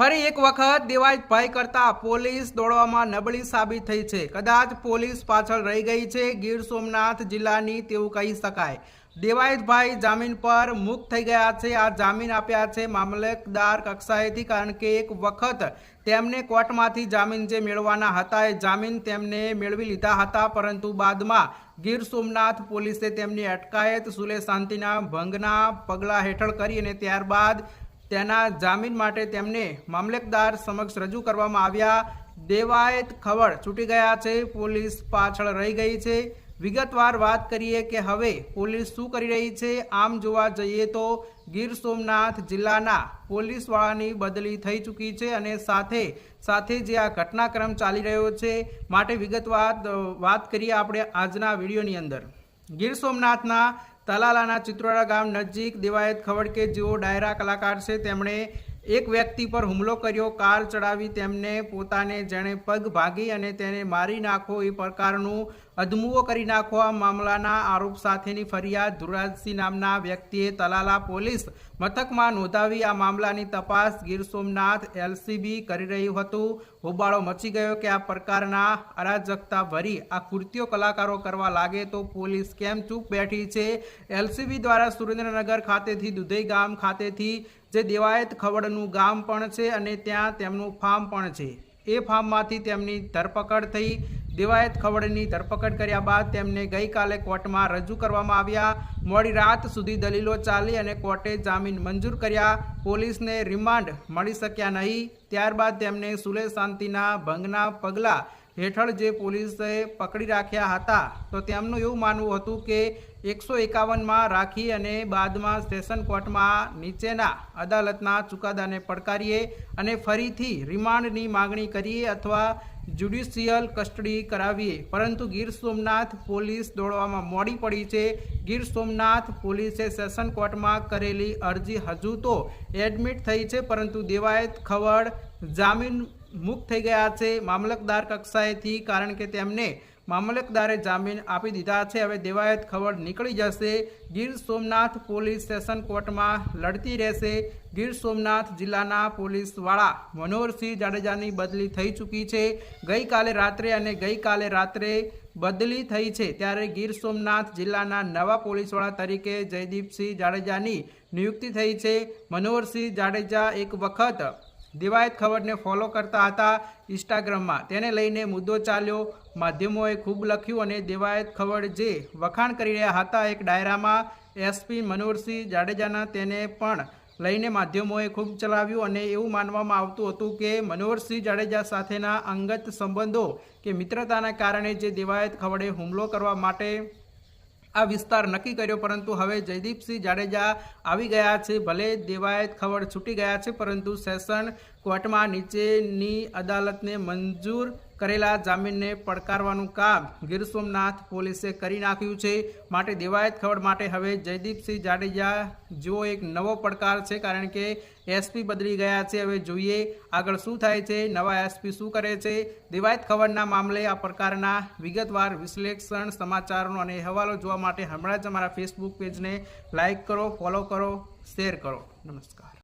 ફરી એક વખત દેવાજભાઈ કરતા પોલીસ દોડવામાં નબળી સાબિત થઈ છે. કદાચ પોલીસ પાછળ રહી ગઈ છે, ગીર સોમનાથ જિલ્લાની તેવું કહી શકાય. દેવાયતભાઈ જામીન પર મુક્ત થઈ ગયા છે. આ જામીન આપ્યા છે મામલતદાર કક્ષાએથી, કારણ કે એક વખત તેમને કોર્ટમાંથી જામીન જે મેળવવાના હતા એ જામીન તેમને મેળવી લીધા હતા, પરંતુ બાદમાં ગીર સોમનાથ પોલીસે તેમની અટકાયત સુલે શાંતિના ભંગના પગલાં હેઠળ કરી અને ત્યારબાદ તેના જામીન માટે તેમને મામલતદાર સમક્ષ રજૂ કરવામાં આવ્યા. દેવાયત ખબર છૂટી ગયા છે, પોલીસ પાછળ રહી ગઈ છે. વિગતવાર વાત કરીએ કે હવે પોલીસ શું કરી રહી છે, આમ જોવા જઈએ તો ગીર સોમનાથ જિલ્લાના પોલીસવાળાની બદલી થઈ ચૂકી છે અને સાથે સાથે જે આ ઘટનાક્રમ ચાલી રહ્યો છે માટે વિગતવાર વાત કરીએ આપણે આજના વિડીયોની અંદર. ગીર સોમનાથના તલાલાના ચિત્રોડા ગામ નજીક દેવાયત ખવડકે જેઓ ડાયરા કલાકાર છે, તેમણે એક વ્યક્તિ પર હુમલો કર્યો, કાર ચડાવી તેમને પોતાને જેણે પગ ભાગી અને તેને મારી નાખો એ પ્રકારનું અધમુઓ કરી નાખવા મામલાના આરોપ સાથેની ફરિયાદ. ધુરાજસિંહ નામના વ્યક્તિએ તલાલા પોલીસ મથકમાં નોંધાવી આ મામલાની તપાસ ગીર સોમનાથ એલસીબી કરી રહ્યું હતું. હોબાળો મચી ગયો કે આ પ્રકારના અરાજકતા ભરી આ કૃત્યો કલાકારો કરવા લાગે તો પોલીસ કેમ ચૂપ બેઠી છે? એલસીબી દ્વારા સુરેન્દ્રનગર ખાતેથી દુધઈ ગામ ખાતેથી જે દેવાયત ખવડનું ગામ પણ છે અને ત્યાં તેમનું ફાર્મ પણ છે. એ ફાર્મમાંથી તેમની ધરપકડ થઈ દેવાયત ખવડની ધરપકડ કર્યા બાદ તેમને ગઈકાલે કોર્ટમાં રજૂ કરવામાં આવ્યા. મોડી રાત સુધી દલીલો ચાલી અને કોર્ટે જામીન મંજૂર કર્યા. પોલીસને રિમાન્ડ મળી શક્યા નહીં. ત્યારબાદ તેમને સુલે શાંતિના ભંગના પગલાં હેઠળ જે પોલીસે પકડી રાખ્યા હતા, તો તેમનું એવું માનવું હતું કે એકસો એકાવનમાં રાખી અને બાદમાં સ્ટેશન કોર્ટમાં નીચેના અદાલતના ચુકાદાને પડકારીએ અને ફરીથી રિમાન્ડની માગણી કરીએ અથવા જ્યુડિશિયલ કસ્ટડી કરાવીએ. પરંતુ ગીર સોમનાથ પોલીસ દોડવામાં મોડી પડી છે. ગીર સોમનાથ પોલીસે સેશન કોર્ટમાં કરેલી અરજી હજુ તો એડમિટ થઈ છે, પરંતુ દેવાયત ખવડ જામીન મુક્ત થઈ ગયા છે. મામલતદાર કક્ષાએથી, કારણ કે તેમને મામલતદારે જામીન આપી દીધા છે. હવે દેવાયત ખબર નીકળી જશે. ગીર સોમનાથ પોલીસ સેશન કોર્ટમાં લડતી રહેશે. ગીર સોમનાથ જિલ્લાના પોલીસવાળા મનોહરસિંહ જાડેજાની બદલી થઈ ચૂકી છે. ગઈકાલે રાત્રે અને ગઈકાલે રાત્રે બદલી થઈ છે. ત્યારે ગીર સોમનાથ જિલ્લાના નવા પોલીસવાળા તરીકે જયદીપસિંહ જાડેજાની નિયુક્તિ થઈ છે. મનોહરસિંહ જાડેજા એક વખત દિવાયત ખબરને ફોલો કરતા હતા ઇન્સ્ટાગ્રામમાં. તેને લઈને મુદ્દો ચાલ્યો. માધ્યમોએ ખૂબ લખ્યું અને દિવાયત ખબર જે વખાણ કરી રહ્યા હતા એક ડાયરામાં એસપી મનોહરસિંહ જાડેજાના તેને પણ લઈને માધ્યમોએ ખૂબ ચલાવ્યું અને એવું માનવામાં આવતું હતું કે મનોહરસિંહ જાડેજા સાથેના અંગત સંબંધો કે મિત્રતાના કારણે જે દિવાયત ખવડે હુમલો કરવા માટે આ વિસ્તાર નક્કી કર્યો, પરંતુ હવે જયદીપસિંહ જાડેજા આવી ગયા છે. ભલે દેવાયત ખબર છૂટી ગયા છે, પરંતુ સેશન કોર્ટમાં નીચેની અદાલતને મંજૂર કરેલા જામીનને પડકારવાનું કામ ગીર સોમનાથ પોલીસે કરી નાખ્યું છે. માટે દેવાયત ખબર માટે હવે જયદીપસિંહ જાડેજા જેવો એક નવો પડકાર છે, કારણ કે એસપી બદલી ગયા છે. હવે જોઈએ આગળ શું થાય છે, નવા એસપી શું કરે છે. દેવાયત ખબરના મામલે આ પ્રકારના વિગતવાર વિશ્લેષણ સમાચારનો અને અહેવાલો જોવા માટે હમણાં જ અમારા ફેસબુક પેજને લાઇક કરો ફોલો કરો શેર કરો. નમસ્કાર.